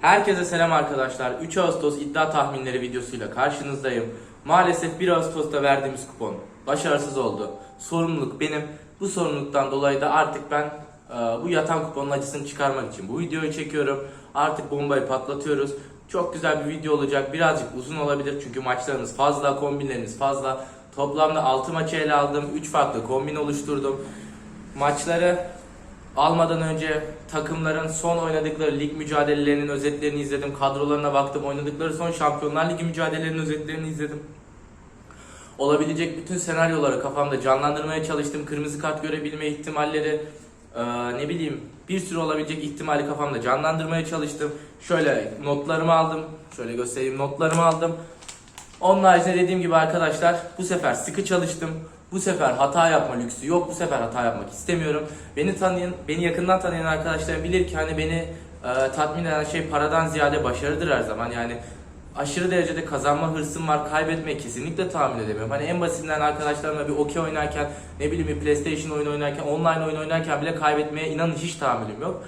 Herkese selam arkadaşlar. 3 Ağustos iddia tahminleri videosuyla karşınızdayım. Maalesef 1 Ağustos'ta verdiğimiz kupon başarısız oldu. Sorumluluk benim. Bu sorumluluktan dolayı da artık ben e, bu yatan kuponun acısını çıkarmak için bu videoyu çekiyorum. Artık bombayı patlatıyoruz. Çok güzel bir video olacak. Birazcık uzun olabilir çünkü maçlarınız fazla, kombinleriniz fazla. Toplamda 6 maçı ele aldım. 3 farklı kombin oluşturdum. Maçları almadan önce takımların son oynadıkları lig mücadelelerinin özetlerini izledim. Kadrolarına baktım. Oynadıkları son Şampiyonlar Ligi mücadelelerinin özetlerini izledim. Olabilecek bütün senaryoları kafamda canlandırmaya çalıştım. Kırmızı kart görebilme ihtimalleri, eee, ne bileyim bir sürü olabilecek ihtimali kafamda canlandırmaya çalıştım. Şöyle notlarımı aldım. Şöyle göstereyim notlarımı aldım. Onun haricinde dediğim gibi arkadaşlar bu sefer sıkı çalıştım. Bu sefer hata yapma lüksü yok. Bu sefer hata yapmak istemiyorum. Beni tanıyan, beni yakından tanıyan arkadaşlar bilir ki hani beni e, tatmin eden şey paradan ziyade başarıdır her zaman. Yani aşırı derecede kazanma hırsım var. Kaybetmeyi kesinlikle tahammül edemiyorum. Hani en basitinden arkadaşlarımla bir okey oynarken, ne bileyim bir PlayStation oyunu oynarken, online oyun oynarken bile kaybetmeye inanın hiç tahammülüm yok.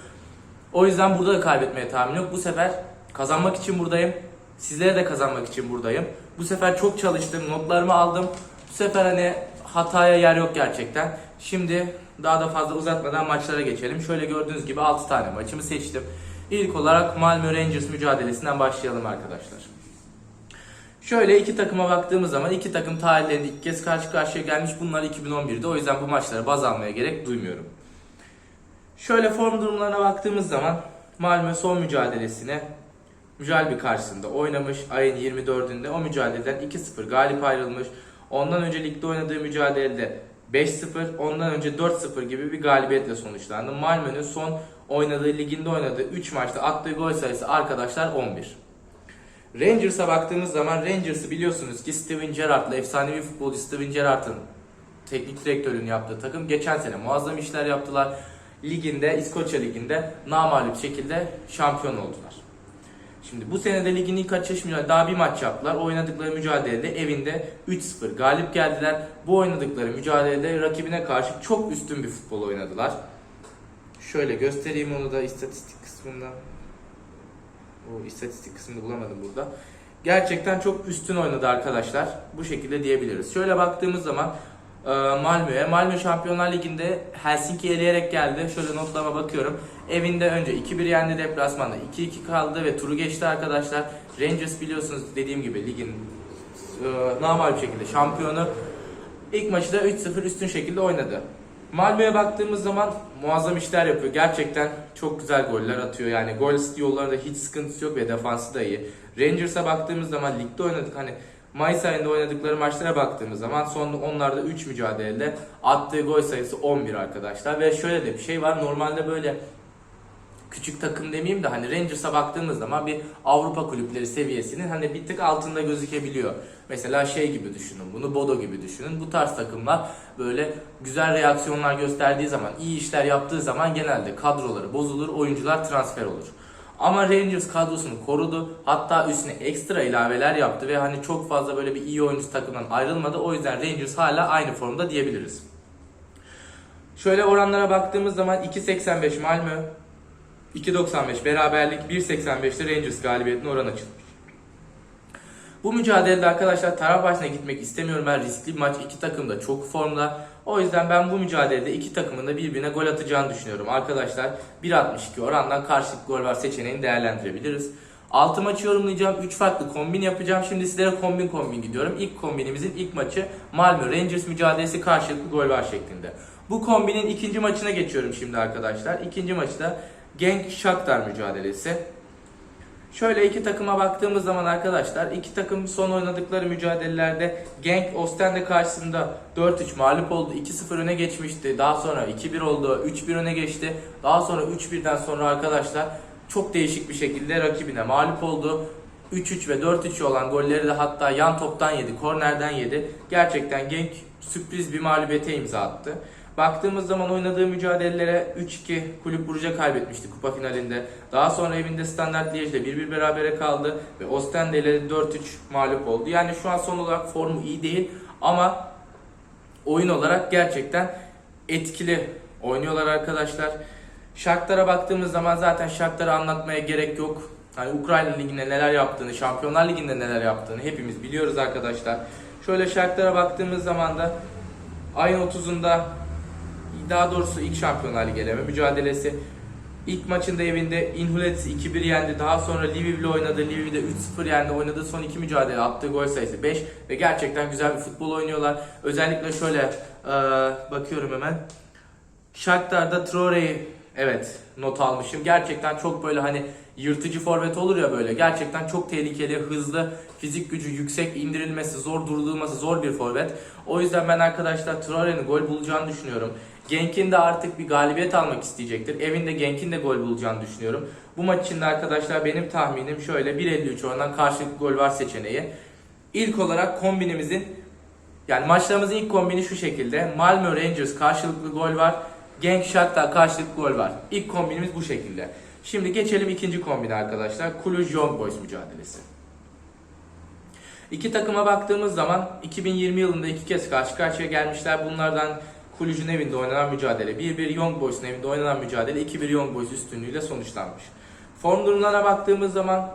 O yüzden burada da kaybetmeye tahammül yok. Bu sefer kazanmak için buradayım. Sizlere de kazanmak için buradayım. Bu sefer çok çalıştım, notlarımı aldım. Bu sefer hani hataya yer yok gerçekten. Şimdi daha da fazla uzatmadan maçlara geçelim. Şöyle gördüğünüz gibi 6 tane maçımı seçtim. İlk olarak Malmö Rangers mücadelesinden başlayalım arkadaşlar. Şöyle iki takıma baktığımız zaman iki takım tarihlerinde ilk kez karşı karşıya gelmiş. Bunlar 2011'de. O yüzden bu maçlara baz almaya gerek duymuyorum. Şöyle form durumlarına baktığımız zaman Malmö son mücadelesine Mücalbi karşısında oynamış. Ayın 24'ünde o mücadeleden 2-0 galip ayrılmış. Ondan önce ligde oynadığı mücadelede 5-0, ondan önce 4-0 gibi bir galibiyetle sonuçlandı. Malmö'nün son oynadığı liginde oynadığı 3 maçta attığı gol sayısı arkadaşlar 11. Rangers'a baktığımız zaman Rangers'ı biliyorsunuz ki Steven Gerrard'la efsanevi futbolcu Steven Gerrard'ın teknik direktörünü yaptığı takım geçen sene muazzam işler yaptılar. Liginde, İskoçya liginde namağlup şekilde şampiyon oldular. Şimdi bu senede ligin ilk açılış mücadelesi daha bir maç yaptılar. Oynadıkları mücadelede evinde 3-0 galip geldiler. Bu oynadıkları mücadelede rakibine karşı çok üstün bir futbol oynadılar. Şöyle göstereyim onu da istatistik kısmında. O istatistik kısmını bulamadım burada. Gerçekten çok üstün oynadı arkadaşlar. Bu şekilde diyebiliriz. Şöyle baktığımız zaman e, Malmö'ye. Malmö Şampiyonlar Ligi'nde Helsinki eleyerek geldi. Şöyle notlarıma bakıyorum. Evinde önce 2-1 yendi deplasmanda 2-2 kaldı ve turu geçti arkadaşlar. Rangers biliyorsunuz dediğim gibi ligin e, normal bir şekilde şampiyonu. İlk maçı da 3-0 üstün şekilde oynadı. Malmö'ye baktığımız zaman muazzam işler yapıyor. Gerçekten çok güzel goller atıyor. Yani gol yollarında hiç sıkıntısı yok ve defansı da iyi. Rangers'a baktığımız zaman ligde oynadık hani Mayıs ayında oynadıkları maçlara baktığımız zaman son onlarda 3 mücadelede attığı gol sayısı 11 arkadaşlar. Ve şöyle de bir şey var. Normalde böyle küçük takım demeyeyim de hani Rangers'a baktığımız zaman bir Avrupa kulüpleri seviyesinin hani bir tık altında gözükebiliyor. Mesela şey gibi düşünün bunu Bodo gibi düşünün. Bu tarz takımlar böyle güzel reaksiyonlar gösterdiği zaman, iyi işler yaptığı zaman genelde kadroları bozulur, oyuncular transfer olur. Ama Rangers kadrosunu korudu. Hatta üstüne ekstra ilaveler yaptı ve hani çok fazla böyle bir iyi oyuncu takımdan ayrılmadı. O yüzden Rangers hala aynı formda diyebiliriz. Şöyle oranlara baktığımız zaman 2.85 Malmö, 2.95 beraberlik, 1.85'te Rangers galibiyetine oran açılmış. Bu mücadelede arkadaşlar taraf başına gitmek istemiyorum. Ben riskli bir maç. iki takım da çok formda. O yüzden ben bu mücadelede iki takımın da birbirine gol atacağını düşünüyorum. Arkadaşlar 1.62 orandan karşılıklı gol var seçeneğini değerlendirebiliriz. 6 maçı yorumlayacağım. 3 farklı kombin yapacağım. Şimdi sizlere kombin kombin gidiyorum. İlk kombinimizin ilk maçı Malmö Rangers mücadelesi karşılıklı gol var şeklinde. Bu kombinin ikinci maçına geçiyorum şimdi arkadaşlar. İkinci maçta Genk Shakhtar mücadelesi. Şöyle iki takıma baktığımız zaman arkadaşlar iki takım son oynadıkları mücadelelerde Genk Ostende karşısında 4-3 mağlup oldu. 2-0 öne geçmişti. Daha sonra 2-1 oldu. 3-1 öne geçti. Daha sonra 3-1'den sonra arkadaşlar çok değişik bir şekilde rakibine mağlup oldu. 3-3 ve 4-3 olan golleri de hatta yan toptan yedi, kornerden yedi. Gerçekten Genk sürpriz bir mağlubiyete imza attı. Baktığımız zaman oynadığı mücadelelere 3-2 kulüp Brugge kaybetmişti kupa finalinde. Daha sonra evinde Standard Liège'le 1-1 berabere kaldı ve Ostende ile 4-3 mağlup oldu. Yani şu an son olarak formu iyi değil ama oyun olarak gerçekten etkili oynuyorlar arkadaşlar. Shakhtar'a baktığımız zaman zaten Shakhtar'ı anlatmaya gerek yok. Hani Ukrayna Ligi'nde neler yaptığını, Şampiyonlar Ligi'nde neler yaptığını hepimiz biliyoruz arkadaşlar. Şöyle şartlara baktığımız zaman da ayın 30'unda daha doğrusu ilk Şampiyonlar Ligi eleme mücadelesi. İlk maçında evinde Inhulet'i 2-1 yendi. Daha sonra Lviv'le oynadı. Lviv'de 3-0 yendi. Oynadığı son iki mücadele attığı gol sayısı 5 ve gerçekten güzel bir futbol oynuyorlar. Özellikle şöyle e, bakıyorum hemen. Shakhtar'da Traore'yi evet not almışım. Gerçekten çok böyle hani yırtıcı forvet olur ya böyle. Gerçekten çok tehlikeli, hızlı, fizik gücü yüksek, indirilmesi zor, durdurulması zor bir forvet. O yüzden ben arkadaşlar Traore'nin gol bulacağını düşünüyorum. Genk'in de artık bir galibiyet almak isteyecektir. Evinde Genk'in de gol bulacağını düşünüyorum. Bu maç için de arkadaşlar benim tahminim şöyle 1.53 orandan karşılıklı gol var seçeneği. İlk olarak kombinimizin yani maçlarımızın ilk kombini şu şekilde. Malmö Rangers karşılıklı gol var. Genk Shakhtar karşılıklı gol var. İlk kombinimiz bu şekilde. Şimdi geçelim ikinci kombine arkadaşlar. Cluj Young Boys mücadelesi. İki takıma baktığımız zaman 2020 yılında iki kez karşı karşıya gelmişler. Bunlardan Kulüc'ün evinde oynanan mücadele 1-1, Young Boys'un evinde oynanan mücadele 2-1 Young Boys üstünlüğüyle sonuçlanmış. Form durumlarına baktığımız zaman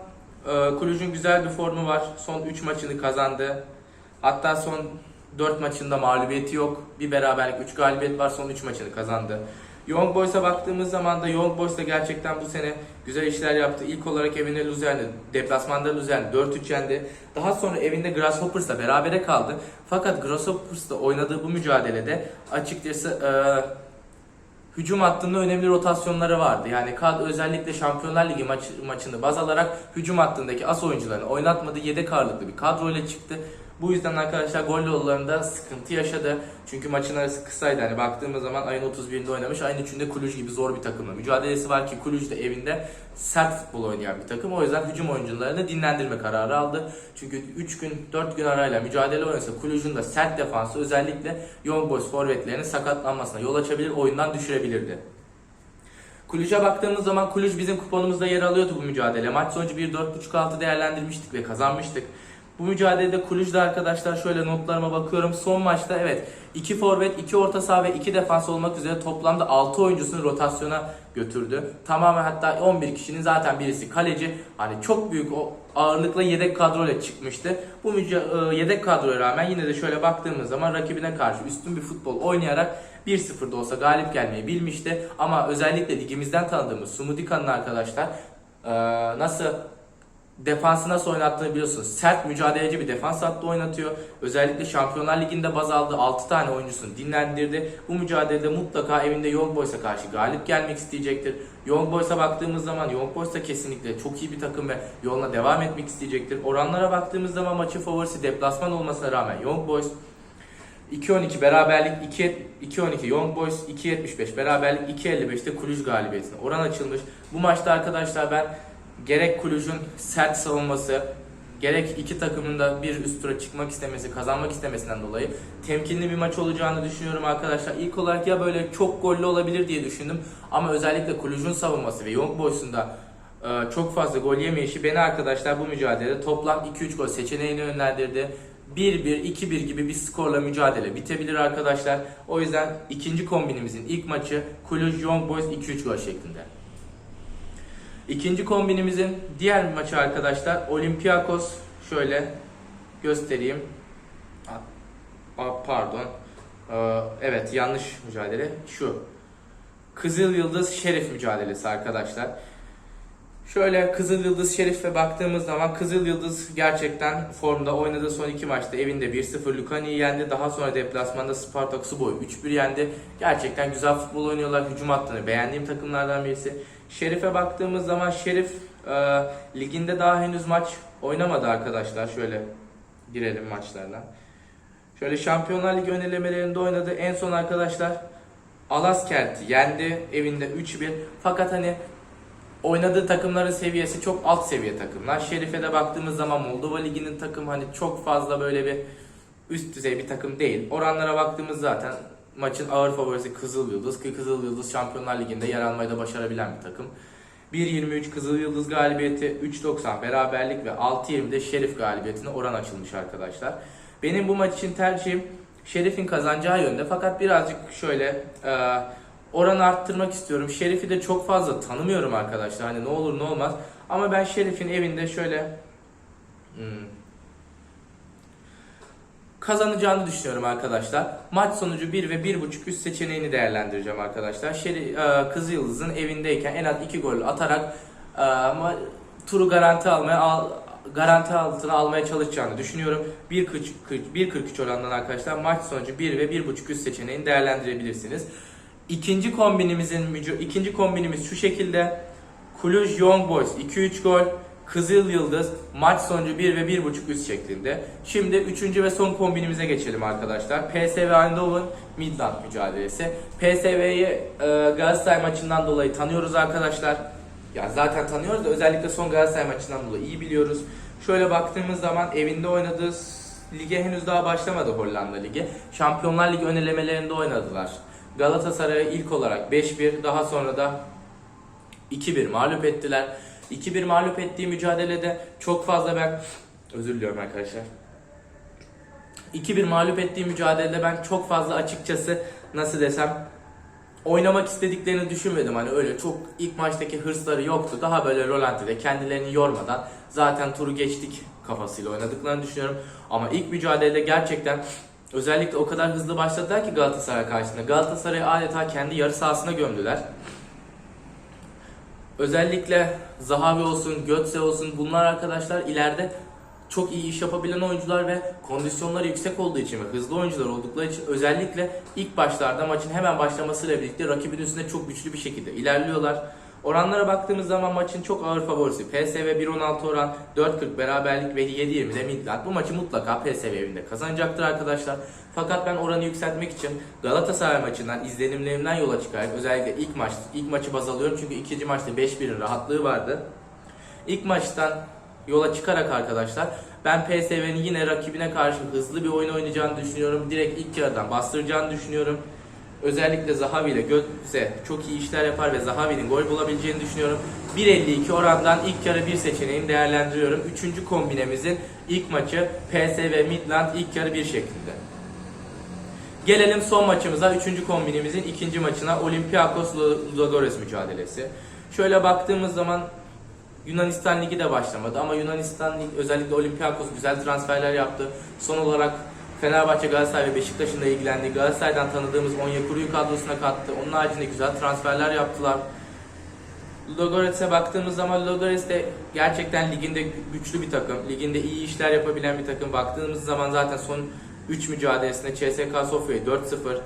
e, Kulüc'ün güzel bir formu var. Son 3 maçını kazandı. Hatta son 4 maçında mağlubiyeti yok. Bir beraberlik 3 galibiyet var. Son 3 maçını kazandı. Young Boys'a baktığımız zaman da Young Boys da gerçekten bu sene güzel işler yaptı. İlk olarak evinde Luzern'de, deplasmanda Luzern'de 4-3 yendi. Daha sonra evinde Grasshoppers'la berabere kaldı. Fakat Grasshoppers'la oynadığı bu mücadelede açıkçası e, hücum hattında önemli rotasyonları vardı. Yani kad özellikle Şampiyonlar Ligi maç, maçını baz alarak hücum hattındaki as oyuncularını oynatmadı. Yedek ağırlıklı bir kadroyla çıktı. Bu yüzden arkadaşlar gol yollarında sıkıntı yaşadı. Çünkü maçın arası kısaydı. Hani baktığımız zaman ayın 31'inde oynamış. Ayın 3'ünde Kuluj gibi zor bir takımla mücadelesi var ki Kuluj de evinde sert futbol oynayan bir takım. O yüzden hücum oyuncularını dinlendirme kararı aldı. Çünkü 3 gün 4 gün arayla mücadele oynasa Kuluj'un da sert defansı özellikle Young Boys forvetlerinin sakatlanmasına yol açabilir, oyundan düşürebilirdi. Kulüc'e baktığımız zaman Kulüc bizim kuponumuzda yer alıyordu bu mücadele. Maç sonucu 1-4.5-6 değerlendirmiştik ve kazanmıştık. Bu mücadelede Kulüc'de arkadaşlar şöyle notlarıma bakıyorum. Son maçta evet 2 forvet, 2 orta saha ve 2 defans olmak üzere toplamda 6 oyuncusunu rotasyona götürdü. Tamamen hatta 11 kişinin zaten birisi kaleci. Hani çok büyük o ağırlıkla yedek kadroyla çıkmıştı. Bu e, yedek kadroya rağmen yine de şöyle baktığımız zaman rakibine karşı üstün bir futbol oynayarak 1-0'da olsa galip gelmeyi bilmişti. Ama özellikle ligimizden tanıdığımız Sumudika'nın arkadaşlar e, nasıl defansı nasıl oynattığını biliyorsunuz. Sert mücadeleci bir defans hattı oynatıyor. Özellikle Şampiyonlar Ligi'nde baz aldı. 6 tane oyuncusunu dinlendirdi. Bu mücadelede mutlaka evinde Young Boys'a karşı galip gelmek isteyecektir. Young Boys'a baktığımız zaman Young Boys da kesinlikle çok iyi bir takım ve yoluna devam etmek isteyecektir. Oranlara baktığımız zaman maçın favorisi deplasman olmasına rağmen Young Boys 2-12 beraberlik 2-12 Young Boys 2-75 beraberlik 2-55'te Kulüj galibiyetine oran açılmış. Bu maçta arkadaşlar ben gerek Kulüj'ün sert savunması gerek iki takımın da bir üst tura çıkmak istemesi, kazanmak istemesinden dolayı temkinli bir maç olacağını düşünüyorum arkadaşlar. İlk olarak ya böyle çok gollü olabilir diye düşündüm ama özellikle Kulüj'ün savunması ve Young Boys'un da e, çok fazla gol yemeyişi beni arkadaşlar bu mücadelede toplam 2-3 gol seçeneğini yönlendirdi. 1-1, 2-1 gibi bir skorla mücadele bitebilir arkadaşlar. O yüzden ikinci kombinimizin ilk maçı Kulüj Young Boys 2-3 gol şeklinde. İkinci kombinimizin diğer maçı arkadaşlar Olympiakos şöyle göstereyim. Aa, Pardon. Ee, Evet yanlış mücadele. Şu. Kızıl Yıldız Şerif mücadelesi arkadaşlar. Şöyle Kızıl Yıldız Şerif'e baktığımız zaman Kızıl Yıldız gerçekten formda oynadığı son iki maçta evinde 1-0 Lukani'yi yendi. Daha sonra deplasmanda Spartak Suboy 3-1 yendi. Gerçekten güzel futbol oynuyorlar. Hücum hattını beğendiğim takımlardan birisi. Şerif'e baktığımız zaman Şerif e, liginde daha henüz maç oynamadı arkadaşlar. Şöyle girelim maçlarına. Şöyle Şampiyonlar Ligi önelemelerinde oynadı. En son arkadaşlar Alaskert'i yendi evinde 3-1. Fakat hani oynadığı takımların seviyesi çok alt seviye takımlar. Şerif'e de baktığımız zaman Moldova Ligi'nin takım hani çok fazla böyle bir üst düzey bir takım değil. Oranlara baktığımız zaten maçın ağır favorisi Kızıl Yıldız ki Kızıl Yıldız Şampiyonlar Ligi'nde yer almayı da başarabilen bir takım. 1.23 Kızıl Yıldız galibiyeti, 3.90 beraberlik ve 6.20'de Şerif galibiyetine oran açılmış arkadaşlar. Benim bu maç için tercihim Şerif'in kazanacağı yönde fakat birazcık şöyle e, oranı arttırmak istiyorum. Şerif'i de çok fazla tanımıyorum arkadaşlar. Hani ne olur ne olmaz. Ama ben Şerif'in evinde şöyle hmm, kazanacağını düşünüyorum arkadaşlar. Maç sonucu 1 ve 1.5 üst seçeneğini değerlendireceğim arkadaşlar. Şerif, e, Kızılyıldız'ın evindeyken en az 2 gol atarak e, ma- turu garanti almaya al, garanti altına almaya çalışacağını düşünüyorum. 1.43 1.43 oranından arkadaşlar maç sonucu 1 ve 1.5 üst seçeneğini değerlendirebilirsiniz. İkinci kombinimizin ikinci kombinimiz şu şekilde. Cluj Young Boys 2-3 gol. Kızıl Yıldız maç sonucu 1 ve 1.5 üst şeklinde. Şimdi üçüncü ve son kombinimize geçelim arkadaşlar. PSV Eindhoven Midland mücadelesi. PSV'yi e, Galatasaray maçından dolayı tanıyoruz arkadaşlar. Ya zaten tanıyoruz da özellikle son Galatasaray maçından dolayı iyi biliyoruz. Şöyle baktığımız zaman evinde oynadığı lige henüz daha başlamadı Hollanda Ligi. Şampiyonlar Ligi ön elemelerinde oynadılar. Galatasaray'ı ilk olarak 5-1 daha sonra da 2-1 mağlup ettiler. 2-1 mağlup ettiği mücadelede çok fazla ben özür diliyorum arkadaşlar. 2-1 mağlup ettiği mücadelede ben çok fazla açıkçası nasıl desem oynamak istediklerini düşünmedim. Hani öyle çok ilk maçtaki hırsları yoktu. Daha böyle rolantide kendilerini yormadan zaten turu geçtik kafasıyla oynadıklarını düşünüyorum. Ama ilk mücadelede gerçekten özellikle o kadar hızlı başladılar ki Galatasaray karşısında. Galatasaray'ı adeta kendi yarı sahasına gömdüler. Özellikle Zahavi olsun, Götze olsun bunlar arkadaşlar ileride çok iyi iş yapabilen oyuncular ve kondisyonları yüksek olduğu için ve hızlı oyuncular oldukları için özellikle ilk başlarda maçın hemen başlamasıyla birlikte rakibin üstünde çok güçlü bir şekilde ilerliyorlar. Oranlara baktığımız zaman maçın çok ağır favorisi. PSV 1.16 oran, 4.40 beraberlik ve 7.20'de Midland. Bu maçı mutlaka PSV evinde kazanacaktır arkadaşlar. Fakat ben oranı yükseltmek için Galatasaray maçından izlenimlerimden yola çıkarak özellikle ilk maç ilk maçı baz alıyorum çünkü ikinci maçta 5-1'in rahatlığı vardı. İlk maçtan yola çıkarak arkadaşlar ben PSV'nin yine rakibine karşı hızlı bir oyun oynayacağını düşünüyorum. Direkt ilk yarıdan bastıracağını düşünüyorum. Özellikle Zahavi ile Götze çok iyi işler yapar ve Zahavi'nin gol bulabileceğini düşünüyorum. 1.52 orandan ilk yarı bir seçeneğini değerlendiriyorum. Üçüncü kombinemizin ilk maçı PSV Midland ilk yarı bir şeklinde. Gelelim son maçımıza. Üçüncü kombinimizin ikinci maçına Olympiakos Ludogorets mücadelesi. Şöyle baktığımız zaman Yunanistan Ligi de başlamadı ama Yunanistan özellikle Olympiakos güzel transferler yaptı. Son olarak Fenerbahçe, Galatasaray ve Beşiktaş'ın da ilgilendiği Galatasaray'dan tanıdığımız Onyekuru'yu kadrosuna kattı. Onun haricinde güzel transferler yaptılar. Ludogorets'e baktığımız zaman Ludogorets de gerçekten liginde güçlü bir takım. Liginde iyi işler yapabilen bir takım. Baktığımız zaman zaten son 3 mücadelesinde CSKA Sofya'yı 4-0,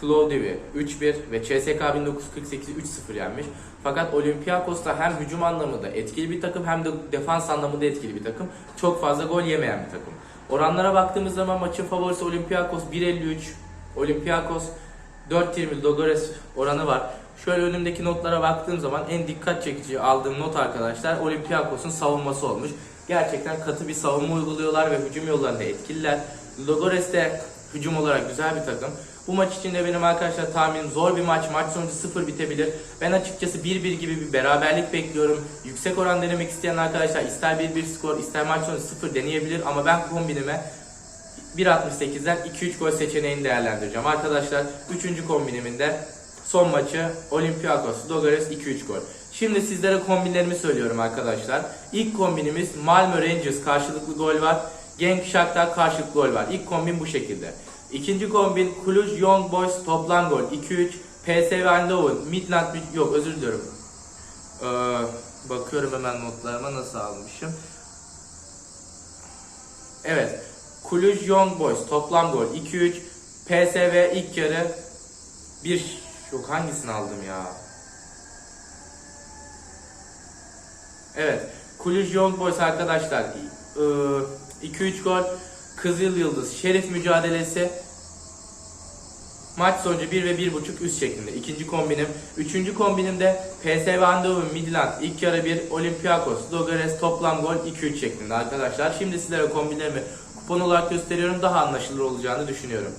Plovdiv'i 3-1 ve CSK 1948'i 3-0 yenmiş. Fakat Olympiakos da hem hücum anlamında etkili bir takım hem de defans anlamında etkili bir takım. Çok fazla gol yemeyen bir takım. Oranlara baktığımız zaman maçın favorisi Olympiakos 1.53, Olympiakos 4.20 Ludogorets oranı var. Şöyle önümdeki notlara baktığım zaman en dikkat çekici aldığım not arkadaşlar Olympiakos'un savunması olmuş. Gerçekten katı bir savunma uyguluyorlar ve hücum yollarında etkililer. Ludogorets de hücum olarak güzel bir takım. Bu maç için de benim arkadaşlar tahminim zor bir maç. Maç sonucu 0 bitebilir. Ben açıkçası 1-1 gibi bir beraberlik bekliyorum. Yüksek oran denemek isteyen arkadaşlar ister 1-1 skor ister maç sonucu 0 deneyebilir. Ama ben kombinime 1.68'den 2-3 gol seçeneğini değerlendireceğim. Arkadaşlar 3. kombinimin de son maçı Olympiakos Ludogorets 2-3 gol. Şimdi sizlere kombinlerimi söylüyorum arkadaşlar. İlk kombinimiz Malmö Rangers karşılıklı gol var. Genk Shakhtar karşılıklı gol var. İlk kombin bu şekilde. İkinci kombin Cluj Young Boys toplam gol 2-3. PSV Eindhoven Midland yok özür diliyorum. Ee, bakıyorum hemen notlarıma nasıl almışım. Evet. Cluj Young Boys toplam gol 2-3. PSV ilk yarı bir yok hangisini aldım ya? Evet. Cluj Young Boys arkadaşlar ee, 2-3 gol. Kızıl Yıldız Şerif mücadelesi Maç sonucu 1 ve 1.5 üst şeklinde. İkinci kombinim. Üçüncü kombinim de PSV Eindhoven Midland ilk yarı 1 Olympiakos Ludogorets toplam gol 2-3 şeklinde arkadaşlar. Şimdi sizlere kombinlerimi kupon olarak gösteriyorum. Daha anlaşılır olacağını düşünüyorum.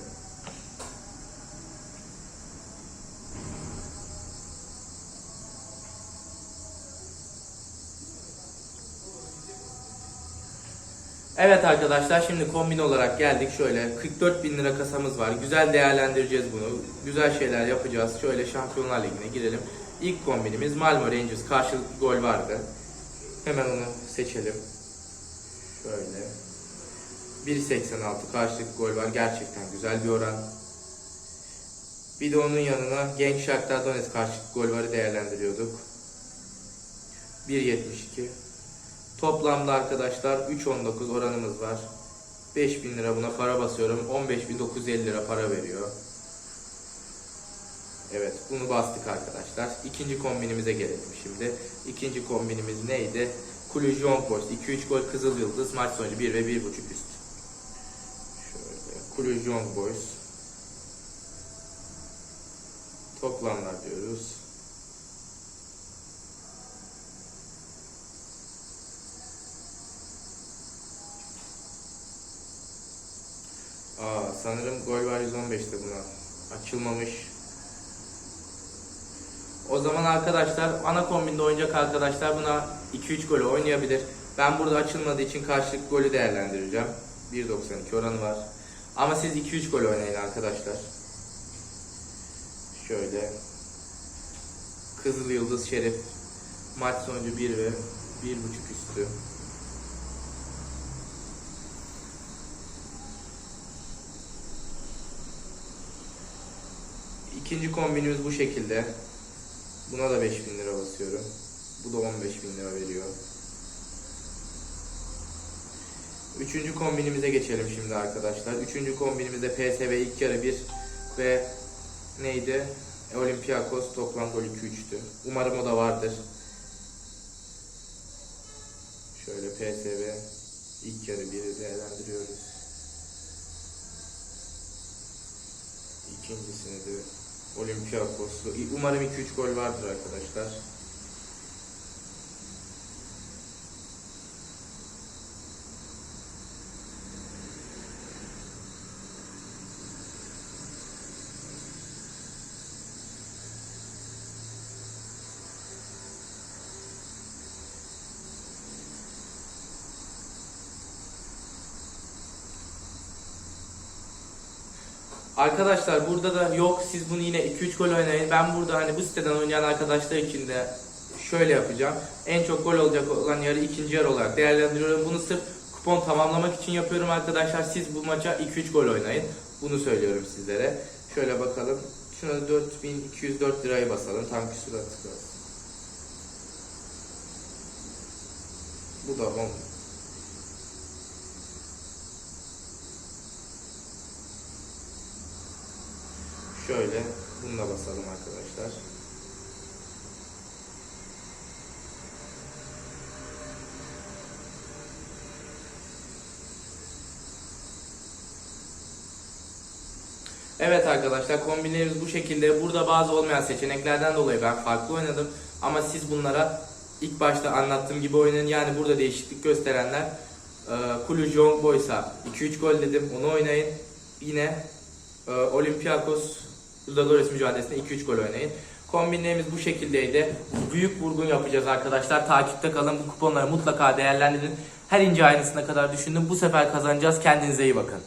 Evet arkadaşlar şimdi kombin olarak geldik şöyle 44 bin lira kasamız var güzel değerlendireceğiz bunu güzel şeyler yapacağız şöyle Şampiyonlar Ligi'ne girelim İlk kombinimiz Malmö Rangers karşılıklı gol vardı Hemen onu seçelim. Şöyle. 1.86 karşılık gol var. Gerçekten güzel bir oran. Bir de onun yanına Genç Shakhtar Donetsk karşılık gol varı değerlendiriyorduk. 1.72. Toplamda arkadaşlar 3.19 oranımız var. 5000 lira buna para basıyorum. 15.950 lira para veriyor. Evet bunu bastık arkadaşlar. İkinci kombinimize gelelim şimdi. İkinci kombinimiz neydi? Kulüj Young Boys 2-3 gol Kızıl Yıldız maç sonucu 1 ve 1.5 üst. Şöyle Kulüj Young Boys. Toplamlar diyoruz. Aa, sanırım gol var 115'te buna. Açılmamış. O zaman arkadaşlar ana kombinde oynayacak arkadaşlar buna 2-3 golü oynayabilir. Ben burada açılmadığı için karşılık golü değerlendireceğim. 1.92 oranı var. Ama siz 2-3 gol oynayın arkadaşlar. Şöyle. Kızıl Yıldız Şerif. Maç sonucu 1 ve 1.5 üstü. İkinci kombinimiz bu şekilde. Buna da 5000 lira basıyorum. Bu da 15.000 lira veriyor. Üçüncü kombinimize geçelim şimdi arkadaşlar. Üçüncü kombinimizde PSV ilk yarı 1 ve neydi? Olympiakos toplam gol 2-3'tü. Umarım o da vardır. Şöyle PSV ilk yarı 1'i değerlendiriyoruz. İkincisini de Olympiakos'u. Umarım 2-3 gol vardır arkadaşlar. Arkadaşlar burada da yok siz bunu yine 2-3 gol oynayın. Ben burada hani bu siteden oynayan arkadaşlar için de şöyle yapacağım. En çok gol olacak olan yarı ikinci yarı olarak değerlendiriyorum. Bunu sırf kupon tamamlamak için yapıyorum arkadaşlar. Siz bu maça 2-3 gol oynayın. Bunu söylüyorum sizlere. Şöyle bakalım. Şuna da 4204 lirayı basalım. Tam küsuratı kalsın. Bu da 10. Şöyle bunu da basalım arkadaşlar. Evet arkadaşlar kombinlerimiz bu şekilde. Burada bazı olmayan seçeneklerden dolayı ben farklı oynadım. Ama siz bunlara ilk başta anlattığım gibi oynayın. Yani burada değişiklik gösterenler e, Kulüj Young Boys'a 2-3 gol dedim onu oynayın. Yine e, Olympiakos Ludogorets mücadelesinde 2-3 gol oynayın. Kombinlerimiz bu şekildeydi. Büyük vurgun yapacağız arkadaşlar. Takipte kalın. Bu kuponları mutlaka değerlendirin. Her ince ayrıntısına kadar düşündüm. Bu sefer kazanacağız. Kendinize iyi bakın.